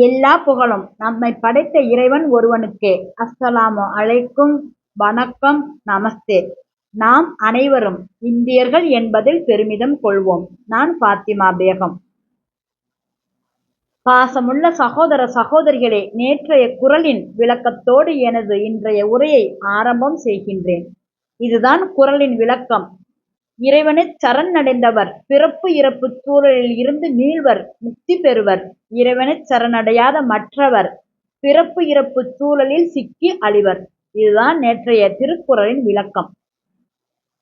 எல்லா புகழும். நம்மை படைத்த இறைவன் ஒருவனுக்கே. அஸ்ஸலாமு அலைக்கும். வணக்கம். நமஸ்தே. நாம் அனைவரும் இந்தியர்கள் என்பதில் பெருமிதம் கொள்வோம். நான் பாத்திமா பேகம். பாசமுள்ள சகோதர சகோதரிகளே நேற்றைய குரலின் விளக்கத்தோடு எனது இன்றைய உரையை ஆரம்பம் செய்கின்றேன். இதுதான் குரலின் விளக்கம். இறைவனைச் சரணடைந்தவர் பிறப்பு இறப்புச் சூழலில் இருந்து மீள்வர் முக்தி பெறுவர். இறைவனைச் சரணடையாத மற்றவர் பிறப்பு இறப்புச் சூழலில் சிக்கி அழிவர். இதுதான் நேற்றைய திருக்குறளின் விளக்கம்.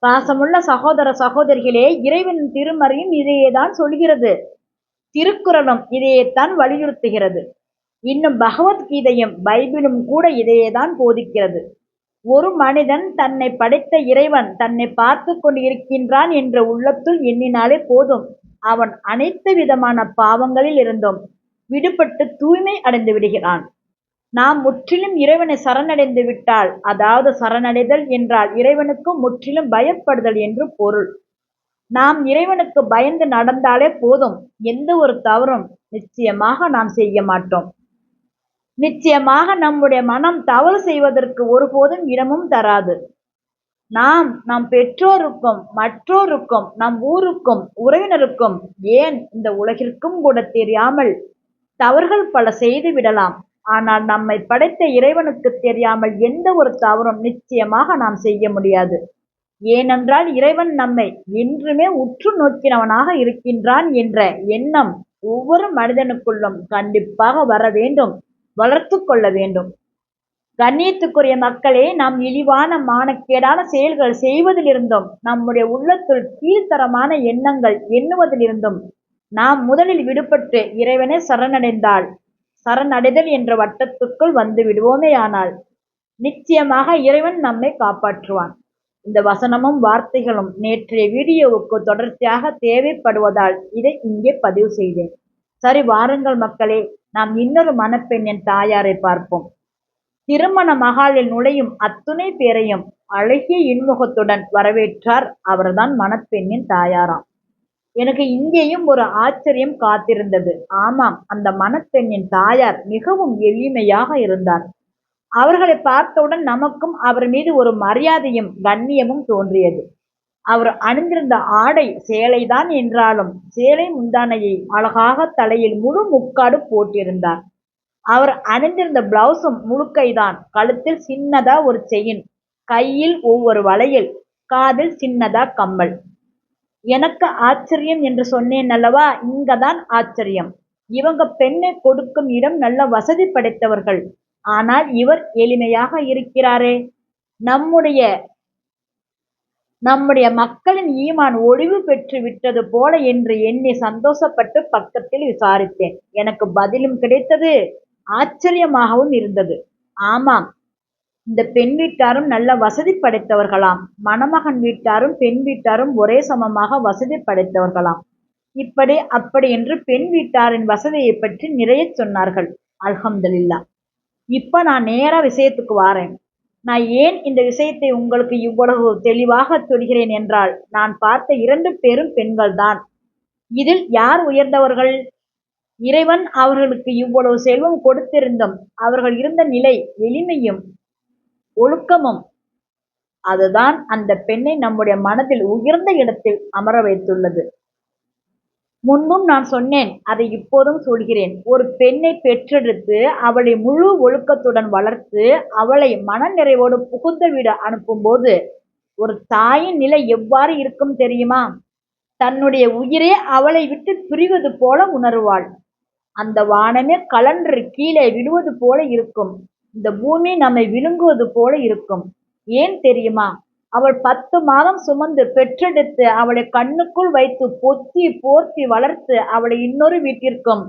பாசமுள்ள சகோதர சகோதரிகளே இறைவனின் திருமறையும் இதையேதான் சொல்கிறது. திருக்குறளும் இதையேத்தான் வலியுறுத்துகிறது. இன்னும் பகவத்கீதையும் பைபிளும் கூட இதையேதான் போதிக்கிறது. ஒரு மனிதன் தன்னை படைத்த இறைவன் தன்னை பார்த்து கொண்டிருக்கின்றான் என்ற உள்ளத்துள் எண்ணினாலே போதும். அவன் அனைத்து விதமான பாவங்களில் இருந்தும் விடுபட்டு தூய்மை அடைந்து விடுகிறான். நாம் முற்றிலும் இறைவனை சரணடைந்து விட்டால் அதாவது சரணடைதல் என்றால் இறைவனுக்கு முற்றிலும் பயப்படுதல் என்று பொருள். நாம் இறைவனுக்கு பயந்து நடந்தாலே போதும். எந்த ஒரு தவறும் நிச்சயமாக நாம் செய்ய மாட்டோம். நிச்சயமாக நம்முடைய மனம் தவறு செய்வதற்கு ஒருபோதும் இடமும் தராது. நாம் நம் பெற்றோருக்கும் மற்றோருக்கும் நம் ஊருக்கும் உறவினருக்கும் ஏன் இந்த உலகிற்கும் கூட தெரியாமல் தவறுகள் பல செய்து விடலாம். ஆனால் நம்மை படைத்த இறைவனுக்கு தெரியாமல் எந்த ஒரு தவறும் நிச்சயமாக நாம் செய்ய முடியாது. ஏனென்றால் இறைவன் நம்மை என்றுமே உற்று நோக்கினவனாக இருக்கின்றான் என்ற எண்ணம் ஒவ்வொரு மனிதனுக்குள்ளும் கண்டிப்பாக வர வேண்டும். வளர்த்து கொள்ள வேண்டும். கண்ணியத்துக்குரிய மக்களே நாம் இழிவான மானக்கேடான செயல்கள் செய்வதிலிருந்தும் நம்முடைய உள்ளத்துள் கீழ்த்தரமான எண்ணங்கள் எண்ணுவதிலிருந்தும் நாம் முதலில் விடுபட்டு இறைவனை சரணடைந்தால் சரணடைதல் என்ற வட்டத்துக்குள் வந்து விடுவோமேயானால் நிச்சயமாக இறைவன் நம்மை காப்பாற்றுவான். இந்த வசனமும் வார்த்தைகளும் நேற்றைய வீடியோவுக்கு தொடர்ச்சியாக தேவைப்படுவதால் இதை இங்கே பதிவு செய்தேன். சரி வாருங்கள் மக்களே நாம் இன்னொரு மணப்பெண்ணின் தாயாரை பார்ப்போம். திருமண மகாலில் நுழையும் அத்துணை பேரையும் அழகிய இன்முகத்துடன் வரவேற்றார் அவர்தான் மணப்பெண்ணின் தாயாராம். எனக்கு இங்கேயும் ஒரு ஆச்சரியம் காத்திருந்தது. ஆமாம் அந்த மணப்பெண்ணின் தாயார் மிகவும் எளிமையாக இருந்தார். அவர்களை பார்த்தவுடன் நமக்கும் அவர் மீது ஒரு மரியாதையும் கண்ணியமும் தோன்றியது. அவர் அணிந்திருந்த ஆடை சேலைதான் என்றாலும் சேலை முந்தானையை அழகாக தலையில் முழு முக்காடு போட்டிருந்தார். அவர் அணிந்திருந்த பிளவுஸும் முழுக்கைதான் கழுத்தில் சின்னதா ஒரு செயின் கையில் ஒவ்வொரு வளையல் காதில் சின்னதா கம்மல். எனக்கு ஆச்சரியம் என்று சொன்னேன் அல்லவா? இங்கதான் ஆச்சரியம். இவங்க பெண்ணை கொடுக்கும் இடம் நல்ல வசதி படைத்தவர்கள். ஆனால் இவர் எளிமையாக இருக்கிறாரே. நம்முடைய நம்முடைய மக்களின் ஈமான் ஒழிவு பெற்று விட்டது போல என்று எண்ணி சந்தோஷப்பட்டு பக்கத்தில் விசாரித்தேன். எனக்கு பதிலும் கிடைத்தது ஆச்சரியமாகவும் இருந்தது. ஆமாம் இந்த பெண் வீட்டாரும் நல்ல வசதி படைத்தவர்களாம். மணமகன் வீட்டாரும் பெண் வீட்டாரும் ஒரே சமமாக வசதி படைத்தவர்களாம். இப்படி அப்படி என்று பெண் வீட்டாரின் வசதியை பற்றி நிறைய சொன்னார்கள். அல்ஹம்துல்லா இப்ப நான் நேரா விஷயத்துக்கு வாரேன். நான் ஏன் இந்த விஷயத்தை உங்களுக்கு இவ்வளவு தெளிவாக சொல்கிறேன் என்றால் நான் பார்த்த இரண்டு பெரும் பெண்கள்தான். இதில் யார் உயர்ந்தவர்கள்? இறைவன் அவர்களுக்கு இவ்வளவு செல்வம் கொடுத்திருந்தும் அவர்கள் இருந்த நிலை எளிமையும் ஒழுக்கமும் அதுதான் அந்த பெண்ணை நம்முடைய மனதில் உயர்ந்த இடத்தில் அமர வைத்துள்ளது. முன்பும் நான் சொன்னேன் அதை இப்போதும் சொல்கிறேன். ஒரு பெண்ணை பெற்றெடுத்து அவளை முழு ஒழுக்கத்துடன் வளர்த்து அவளை மனநிறைவோடு புகுந்த வீடு அனுப்பும்போது ஒரு தாயின் நிலை எவ்வாறு இருக்கும் தெரியுமா? தன்னுடைய உயிரே அவளை விட்டு பிரிவது போல உணர்வாள். அந்த வானமே கலன்று கீழே விடுவது போல இருக்கும். இந்த பூமி நம்மை விழுங்குவது போல இருக்கும். ஏன் தெரியுமா? அவள் பத்து மாதம் சுமந்து பெற்றெடுத்து அவளை கண்ணுக்குள் வைத்து பொத்தி போர்த்தி வளர்த்து அவளை இன்னொரு வீட்டிற்கும்.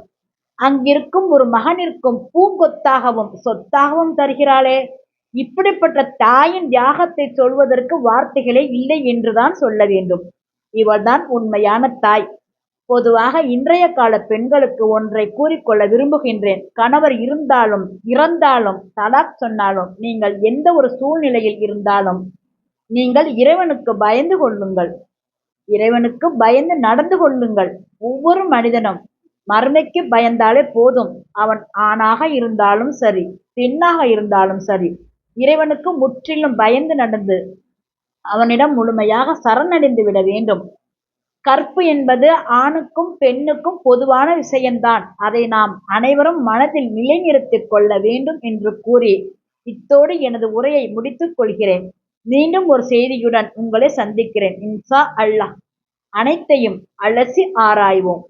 அங்கிருக்கும் ஒரு மகனிற்கும் பூங்கொத்தாகவும் சொத்தாகவும் தருகிறாளே. இப்படிப்பட்ட தாயின் தியாகத்தை சொல்வதற்கு வார்த்தைகளே இல்லை என்றுதான் சொல்ல வேண்டும். இவள்தான் உண்மையான தாய். பொதுவாக இன்றைய கால பெண்களுக்கு ஒன்றை கூறிக்கொள்ள விரும்புகின்றேன். கணவர் இருந்தாலும் இறந்தாலும் தலாக் சொன்னாலும் நீங்கள் எந்த ஒரு சூழ்நிலையில் இருந்தாலும் நீங்கள் இறைவனுக்கு பயந்து கொள்ளுங்கள். இறைவனுக்கு பயந்து நடந்து கொள்ளுங்கள். ஒவ்வொரு மனிதனும் மறுமைக்கு பயந்தாலே போதும். அவன் ஆணாக இருந்தாலும் சரி பெண்ணாக இருந்தாலும் சரி இறைவனுக்கு முற்றிலும் பயந்து நடந்து அவனிடம் முழுமையாக சரணடைந்து விட வேண்டும். கற்பு என்பது ஆணுக்கும் பெண்ணுக்கும் பொதுவான விஷயம்தான். அதை நாம் அனைவரும் மனதில் நிலைநிறுத்திக் கொள்ள வேண்டும் என்று கூறி இத்தோடு எனது உரையை முடித்துக் கொள்கிறேன். மீண்டும் ஒரு செய்தியுடன் உங்களை சந்திக்கிறேன். இன்ஷா அல்லாஹ். அனைத்தையும் அலசி ஆராய்வோம்.